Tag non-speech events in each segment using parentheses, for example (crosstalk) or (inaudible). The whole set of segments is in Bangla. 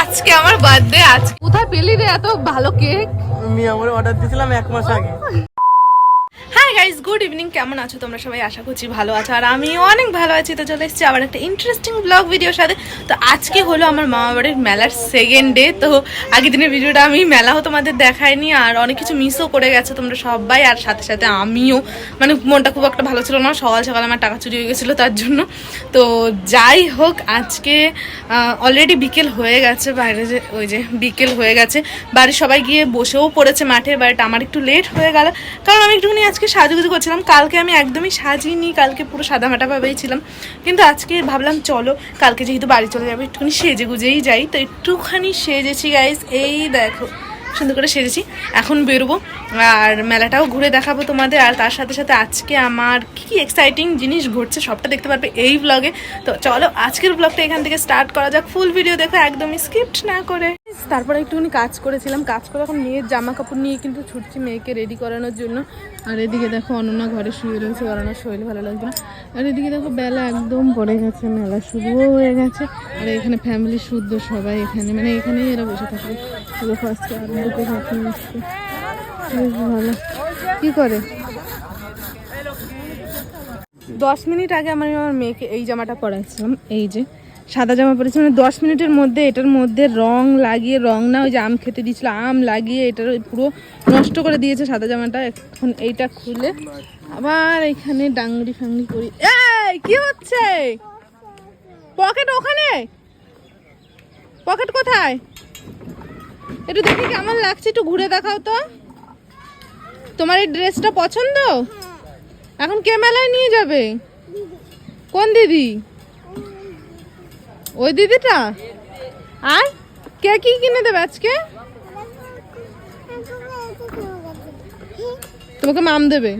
আজকে আমার বার্থডে আজ কোথায় পেলি রে এত ভালো কেক আমি আমার অর্ডার দিয়েছিলাম এক মাস আগে। হাই গাইস গুড ইভিনিং কেমন আছো তোমরা সবাই? আশা করছি ভালো আছো। আর আমি অনেক ভালো আছি, তো চলে এসেছি আবার একটা ইন্টারেস্টিং ব্লগ ভিডিওর সাথে। তো আজকে হলো আমার মামা বাড়ির মেলার সেকেন্ড ডে তো আগের দিনের ভিডিওটা আমি মেলাও তোমাদের দেখাইনি, আর অনেক কিছু মিসও করে গেছে তোমরা সবাই, আর সাথে সাথে আমিও। মানে মনটা খুব একটা ভালো ছিল না, সকাল সকাল আমার টাকা চুরি হয়ে গেছিল তার জন্য। তো যাই হোক, আজকে অলরেডি বিকেল হয়ে গেছে, বাইরে যে, ওই যে বিকেল হয়ে গেছে। বাড়ির সবাই গিয়ে বসেও পড়েছে মাঠে বাট আমার একটু লেট হয়ে গেল। কারণ আমি একটুখানি আজকে সাজুগুজু করছিলাম কালকে আমি একদমই সাজিনি, কালকে পুরো সাদামাটা ভাবেই ছিলাম। কিন্তু আজকে ভাবলাম, চলো, কালকে যেহেতু বাড়ি চলে যাব, একটুখানি সেজে গুজেই যাই। তো একটুখানি সেজেছি গাইজ এই দেখো, সুন্দর করে সেজেছি। এখন বেরোবো, আর মেলাটাও ঘুরে দেখাবো তোমাদের, আর তার সাথে সাথে আজকে আমার কি কি এক্সাইটিং জিনিস ঘটছে সবটা দেখতে পারবে এই ব্লগে তো চলো, আজকের ব্লগটা এখান থেকে স্টার্ট করা যাক। ফুল ভিডিও দেখো, একদমই স্কিপ্ট না করে। তারপরে একটুখানি কাজ করেছিলাম। কাজ করে এখন মেয়ের জামা কাপড় নিয়ে কিন্তু ছুটছি মেয়েকে রেডি করানোর জন্য। আর এদিকে দেখো অনন্যা ঘরে শুয়ে রয়েছে, অনন্যার শরীর ভালো লাগবে না। আর এদিকে দেখো বেলা একদম পড়ে গেছে, মেলা শুরুও হয়ে গেছে। আর এখানে ফ্যামিলি শুদ্ধ সবাই এখানে মানে এখানেই এরা বসে থাকবে দেখো আজকে আর দুটো বেশ ভালো। কী করে? দশ মিনিট আগে আমি আমার মেয়েকে এই জামাটা পরাইছিলাম, এই যে। সাদা জামা পরেছি মানে দশ মিনিটের মধ্যে এটার মধ্যে রং লাগিয়ে, রং না, ওই যে আম খেতে দিয়েছিল, আম লাগিয়ে এটার পুরো নষ্ট করে দিয়েছে সাদা জামাটা, এখন এইটা খুলে আবার এখানে ডাংরি ফাংরি করি। কি হচ্ছে? পকেট ওখানে? পকেট কোথায়? একটু দেখি কেমন লাগছে, একটু ঘুরে দেখাও তো। তোমার এই ড্রেসটা পছন্দ? এখন কে মেলায় নিয়ে যাবে। কোন দিদি? ওই দিদিটা? আর? কে কি কিনে দেবে আজকে? তোমাকে মাম দেবে।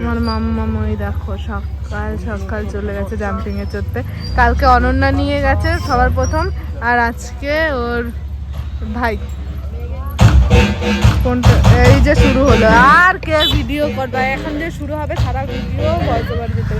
আমার মাম্মা ওই দেখো সকাল সকাল চলে গেছে জাম্পিং এ চড়তে। কালকে অনন্যা নিয়ে গেছে সবার প্রথম আর আজকে ওর ভাই। কোনটা? এই যে শুরু হলো। আর কে ভিডিও করবে? এখন যে শুরু হবে সারা ভিডিও বলতে পারবে তো।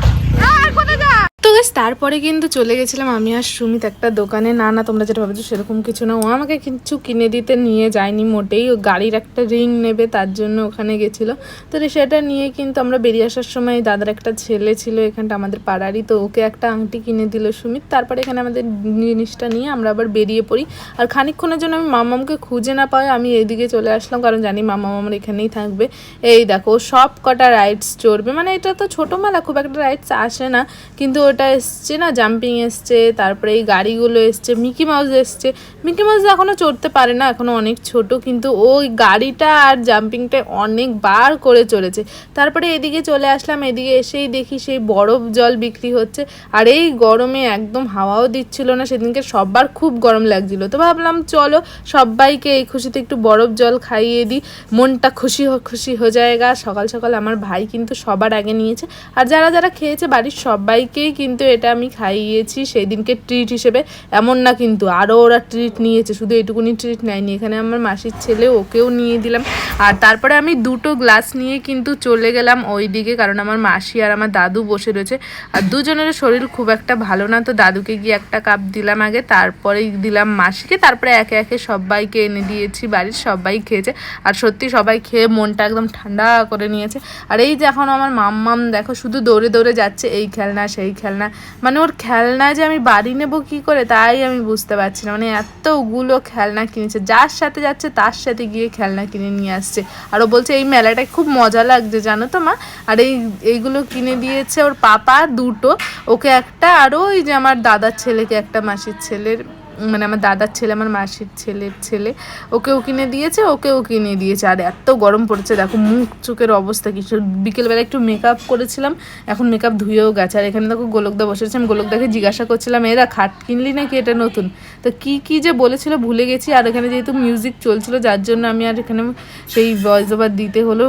আর কোথায় যা? Guys, তারপরে কিন্তু চলে গেছিলাম আমি আর সুমিত একটা দোকানে। না না তোমরা যেটা ভাবছ সেরকম কিছু না। ও আমাকে কিছু কিনে দিতে নিয়ে যায়নি মোটেই। ও গাড়ির একটা রিং নেবে তার জন্য ওখানে গেছিল। তো সেটা নিয়ে কিন্তু আমরা বেরিয়ে আসার সময় দাদার একটা ছেলে ছিল এখানটা আমাদের পাড়ারই। তো ওকে একটা আংটি কিনে দিল সুমিত। তারপরে এখানে আমাদের জিনিসটা নিয়ে আমরা আবার বেরিয়ে পড়ি। আর খানিকক্ষণের জন্য আমি মামামকে খুঁজে না পাই আমি এদিকে চলে আসলাম কারণ জানি মামা আমার এখানেই থাকবে। এই দেখো সব কটা রাইডস চড়বে। মানে এটা তো ছোটো মেলা খুব একটা রাইডস আসে না। কিন্তু ওটা এসছে না জাম্পিং এসছে, তারপরে এই গাড়িগুলো এসছে মিকি মাউস এসছে। মিকি মাউস এখনও চড়তে পারে না এখনও অনেক ছোট, কিন্তু ওই গাড়িটা আর জাম্পিংটা অনেকবার করে চলেছে তারপরে এদিকে চলে আসলাম, এদিকে এসেই দেখি সেই বরফ জল বিক্রি হচ্ছে, আর এই গরমে একদম হাওয়াও দিচ্ছিল না, সেদিনকে সবার খুব গরম লাগছিল। তো ভাবলাম, চলো সবাইকে এই খুশিতে একটু বরফ জল খাইয়ে দিই, মনটা খুশি খুশি হয়ে যায়গা সকাল সকাল আমার ভাই কিন্তু সবার আগে নিয়েছে, আর যারা যারা খেয়েছে, বাড়ির সবাইকেই কিন্তু এটা আমি খাইয়েছি সেই দিনকে ট্রিট হিসেবে। এমন না কিন্তু আরও ওরা ট্রিট নিয়েছে, শুধু এটুকুনি ট্রিট নেয়নি। এখানে আমার মাসির ছেলে, ওকেও নিয়ে দিলাম। আর তারপরে আমি দুটো গ্লাস নিয়ে কিন্তু চলে গেলাম ওই দিকে কারণ আমার মাসি আর আমার দাদু বসে রয়েছে। আর দুজনের শরীর খুব একটা ভালো না, তো দাদুকে গিয়ে একটা কাপ দিলাম আগে, তারপরেই দিলাম মাসিকে। তারপরে একে একে সবাইকে এনে দিয়েছি, বাড়ির সবাই খেয়েছে। আর সত্যি সবাই খেয়ে মনটা একদম ঠান্ডা করে নিয়েছে। আর এই যে এখন আমার মাম্মাম, দেখো শুধু দৌড়ে দৌড়ে যাচ্ছে, এই খেলনা, সেই খেলনা। মানে ওর খেলনা যে আমি বাড়ি নেব কি করে, তাই আমি বুঝতে পারছি না। মানে এতগুলো খেলনা কিনেছে, যার সাথে যাচ্ছে তার সাথে গিয়ে খেলনা কিনে নিয়ে আসছে। আর ও বলছে, এই মেলাটায় খুব মজা লাগছে, জানো তো মা? আর এই, এইগুলো কিনে দিয়েছে ওর পাপা দুটো। ওকে একটা আরও ওই যে আমার দাদার ছেলেকে, একটা মাসির ছেলের মানে আমার দাদার ছেলে, আমার মাসির ছেলের ছেলে, ওকেও কিনে দিয়েছে, ওকেও কিনে দিয়েছে। আর এত গরম পড়েছে, দেখো মুখ চোখের অবস্থা কিছু বিকেলবেলা একটু মেকআপ করেছিলাম, এখন মেকআপ ধুয়েও গেছে। আর এখানে দেখো গোলকদা বসেছে, আমি গোলকদাকে জিজ্ঞাসা করছিলাম, এরা খাট কিনলি নাকি এটা নতুন? তো কি কি যে বলেছিল ভুলে গেছি। আর এখানে যেহেতু মিউজিক চলছিল, যার জন্য আমি আর এখানে সেই ভয়েস ওভার দিতে হলো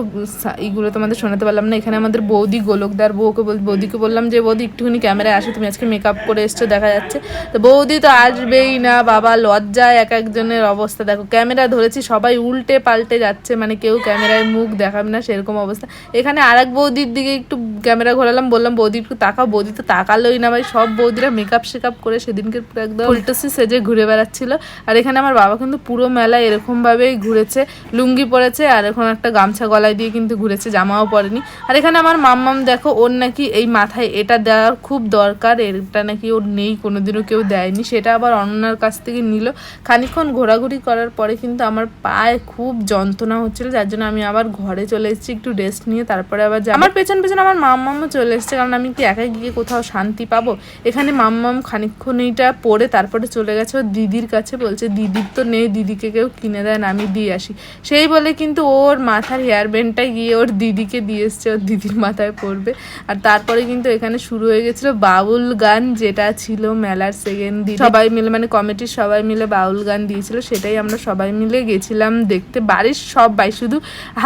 এইগুলো তোমাদের শোনাতে পারলাম না। এখানে আমাদের বৌদি গোলকদার বউকে বল বৌদিকে বললাম যে, বৌদি, একটুখানি ক্যামেরায় আসো, তুমি আজকে মেকআপ করে এসছো, দেখা যাচ্ছে। তো বৌদি তো আসবেই না, বাবা লজ্জায় এক একজনের অবস্থা। দেখো, ক্যামেরা ধরেছি, সবাই উল্টে পাল্টে যাচ্ছে মানে কেউ ক্যামেরায় মুখ দেখাবে না, সেরকম অবস্থা। এখানে আর এক বৌদির দিকে একটু ক্যামেরা ঘোরালাম, বললাম, বৌদি, একটু তাকাও, বৌদি তো তাকালোই না ভাই। সব বৌদিরা মেকআপ শেকআপ করে সেদিনকে পুরো একদম ফুলটসি সেজে ঘুরে বেড়াচ্ছিল। আর এখানে আমার বাবা কিন্তু পুরো মেলায় এরকমভাবেই ঘুরেছে, লুঙ্গি পরেছে আর এখন একটা গামছা গলায় দিয়ে কিন্তু ঘুরেছে, জামাও পরেনি। আর এখানে আমার মাম্মাম, দেখো, ওর নাকি এই মাথায় এটা দেওয়ার খুব দরকার এটা নাকি ওর নেই, কোনোদিনও কেউ দেয়নি, সেটা আবার অনন্যার কাছ থেকে নিল। খানিক্ষণ ঘোরাঘুরি করার পরে কিন্তু আমার পায়ে খুব যন্ত্রণা হচ্ছিল, যার জন্য আমি আবার ঘরে চলে এসেছি একটু রেস্ট নিয়ে। তারপরে আবার। আমার পেছন পেছন আমার মাম্মামও চলে এসেছে, কারণ আমি কি একাই গিয়ে কোথাও শান্তি পাবো? এখানে মাম্মাম খানিকক্ষণ এইটা পরে তারপরে চলে গেছে। ওর দিদির কাছে বলছে, দিদির তো নেই, দিদিকে কেউ কিনে দেন আমি দিয়ে আসি। সেই বলে কিন্তু ওর মাথার হেয়ার ব্যান্ডটা গিয়ে ওর দিদিকে দিয়ে এসছে, ওর দিদির মাথায় পড়বে। আর তারপরে কিন্তু এখানে শুরু হয়ে গেছিল বাউল গান, যেটা ছিল মেলার সেকেন্ড দিন। সবাই মিলে মানে কমিটির সবাই মিলে বাউল গান দিয়েছিল, সেটাই আমরা সবাই মিলে গেছিলাম দেখতে। বাড়ির সবাই, শুধু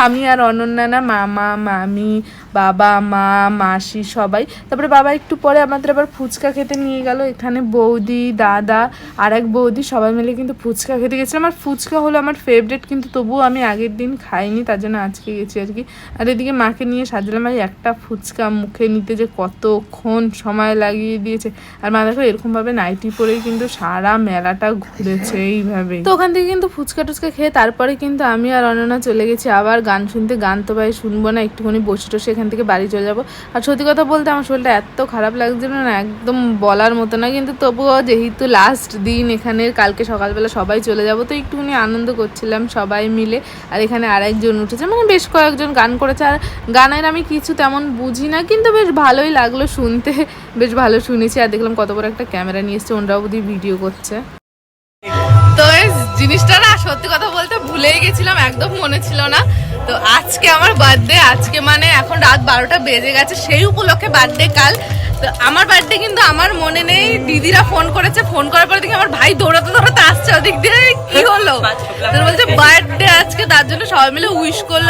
আমি আর অনন্যা না, মামা, মামি, বাবা, মা, মাসি সবাই। তারপরে বাবা একটু পরে আমাদের আবার ফুচকা খেতে নিয়ে গেল। এখানে বৌদি, দাদা আর এক বৌদি সবাই মিলে কিন্তু ফুচকা খেতে গেছিলাম। আর ফুচকা হলো আমার ফেভারিট কিন্তু তবুও আমি আগের দিন খাইনি, তার জন্য আজকে গেছি আর কি। আর এদিকে মাকে নিয়ে সাজালাম আর একটা ফুচকা মুখে নিতে যে কতক্ষণ সময় লাগিয়ে দিয়েছে। আর মা দেখো এরকমভাবে নাইটি পরেই কিন্তু সারা মেলাটা ঘুরেছে এইভাবে তো ওখান থেকে কিন্তু ফুচকা টুচকা খেয়ে তারপরে কিন্তু আমি আর অনন্যা চলে গেছি, আবার গান শুনতে। গান তো ভাই শুনব না, একটুখানি বসে টসে এখান থেকে বাড়ি চলে যাব। আর সত্যি কথা বলতে আমার শরীরটা এত খারাপ লাগছিল না, একদম বলার মতো না, কিন্তু তবুও যেহেতু লাস্ট দিন এখানে কালকে সকালবেলা সবাই চলে যাব, তো একটুখানি আনন্দ করছিলাম সবাই মিলে। আর এখানে আরেকজন উঠেছে মানে বেশ কয়েকজন গান করেছে। আর গানের আমি কিছু তেমন বুঝি না, কিন্তু বেশ ভালোই লাগল শুনতে। বেশ ভালো শুনেছি, আর দেখলাম কত বড় একটা ক্যামেরা নিয়ে এসছে, ওনরাও বুঝি ভিডিও করছে। তো এই জিনিসটা না সত্যি কথা বলতে ভুলেই গেছিলাম একদম মনে ছিল না। তো আজকে আমার বার্থডে আজকে মানে এখন রাত বারোটা বেজে গেছে সেই উপলক্ষে বার্থডে কাল। তো আমার বার্থডে কিন্তু আমার মনে নেই দিদিরা ফোন করেছে ফোন করার পরে দেখি আমার ভাই দৌড়াতে দৌড়াতে আসছে ওদিক দিয়ে কি (laughs) হলো? তো বলছে বার্থডে আজকে তার জন্য সবাই মিলে উইশ করল।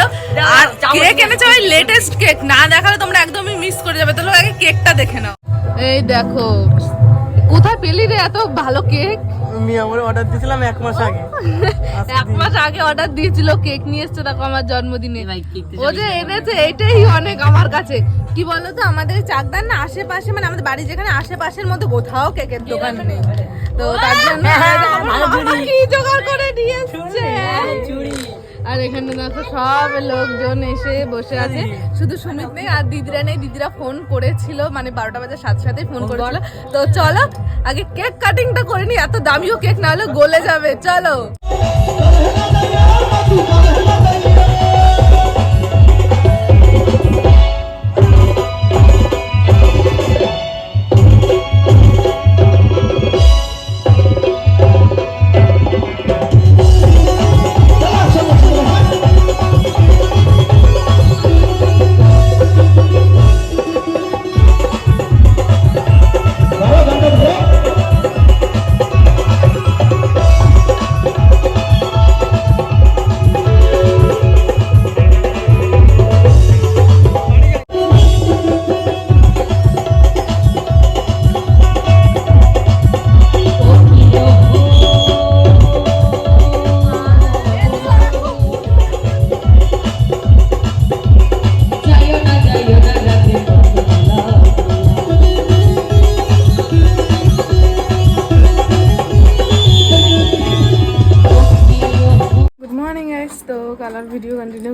আর কেক এনেছে ভাই লেটেস্ট কেক না দেখালে তোমরা একদমই মিস করে যাবে। তাহলে আগে কেকটা দেখে নাও। এই দেখো কোথায় পেলি রে এত ভালো কেক? আমি আমার অর্ডার দিয়েছিলাম এক মাস আগে। এক মাস আগে অর্ডার দিয়েছিল কেক নিয়ে এসছে দেখো আমার জন্মদিনে। ও যে এনেছে এটাই অনেক আমার কাছে। কি বলতো আমাদের চাকদার না আশেপাশে মানে আমাদের বাড়ি যেখানে আশেপাশের মধ্যে কোথাও কেকের দোকান নেই। তো তার জন্য মামা কি জোগাড় করে নিয়ে এসছে? আর এখানে দেখো সব লোকজন এসে বসে আছে। শুধু সুমিত নেই আর দিদিরা নেই। দিদিরা ফোন করেছিল মানে বারোটা বাজার সাথে সাথে ফোন করেছিল। তো চলো আগে কেক কাটিংটা করে নি এত দামিও কেক না হলে গলে যাবে। চলো। কালার ভিডিও কন্টিনিউ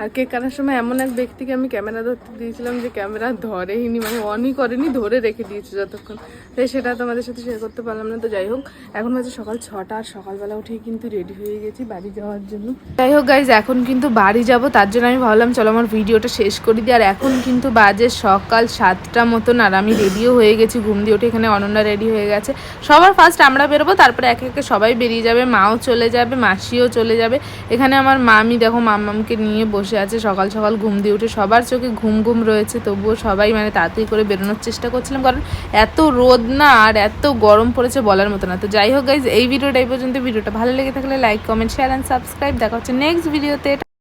আর কেক কাটার সময় এমন এক ব্যক্তিকে আমি ক্যামেরা ধরতে দিয়েছিলাম যে ক্যামেরা ধরেইনি মানে অনই করেনি, ধরে রেখে দিয়েছে যতক্ষণ। তাই সেটা তোমাদের সাথে শেয়ার করতে পারলাম না। তো যাই হোক, এখন বাজে সকাল ছটা আর সকালবেলা উঠেই কিন্তু রেডি হয়ে গেছি বাড়ি যাওয়ার জন্য। যাই হোক গাইজ এখন কিন্তু বাড়ি যাব, তার জন্য আমি ভাবলাম, চলো আমার ভিডিওটা শেষ করে দিই। আর এখন কিন্তু বাজে সকাল সাতটা মতন, আর আমি রেডিও হয়ে গেছি, ঘুম দিয়ে উঠে এখানে অনন্যা রেডি হয়ে গেছে। সবার ফার্স্ট আমরা বেরোবো, তারপরে একে একে সবাই বেরিয়ে যাবে, মাও চলে যাবে, মাসিও চলে যাবে। এখানে আমার মামি, দেখো, মাম্মামকে নিয়ে বসে আছে, সকাল সকাল ঘুম দিয়ে উঠে সবার চোখে ঘুম ঘুম রয়েছে, তবুও সবাই মানে তাড়াতাড়ি করে বেরোনোর চেষ্টা করছিলাম, কারণ এত রোদ না আর এত গরম পড়েছে বলার মতো না। তো যাই হোক গাইজ এই ভিডিওটা এই পর্যন্ত। ভিডিওটা ভালো লেগে থাকলে like comment share and subscribe দেখা হচ্ছে নেক্সট ভিডিওতে